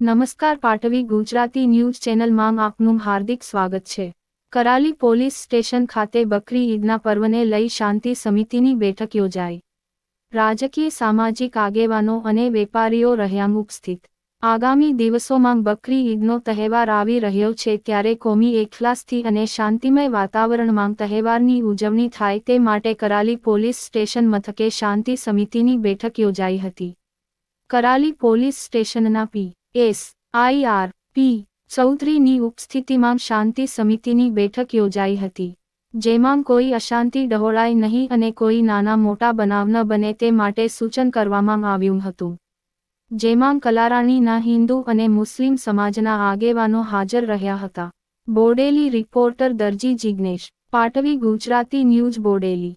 નમસ્કાર પાટવી ગુજરાતી ન્યૂઝ ચેનલમાં આપનું હાર્દિક સ્વાગત છે. કરાલી પોલીસ સ્ટેશન ખાતે બકરી ઈદના પર્વને લઈ શાંતિ સમિતિની બેઠક યોજાઈ. રાજકીય સામાજિક આગેવાનો અને વેપારીઓ રહ્યા ઉપસ્થિત. આગામી દિવસોમાં બકરી ઈદનો તહેવાર આવી રહ્યો છે ત્યારે કોમી એકલાસથી અને શાંતિમય વાતાવરણમાં તહેવારની ઉજવણી થાય તે માટે કરાલી પોલીસ સ્ટેશન મથકે શાંતિ સમિતિની બેઠક યોજાઈ હતી. કરાલી પોલીસ સ્ટેશનના પી. એસ, આઈ આર, પી, ચૌધરીની ઉપસ્થિતિમાં શાંતિ સમિતિની બેઠક યોજાઈ હતી, જેમાં કોઈ અશાંતિ ડહોળાય નહીં અને કોઈ નાના મોટા બનાવ ન બને તે માટે સૂચન કરવામાં આવ્યું હતું, જેમાં કલારાણીના હિન્દુ અને મુસ્લિમ સમાજના આગેવાનો હાજર રહ્યા હતા. Bodeli reporter Darji Jignesh, Patvi Gujarati news Bodeli.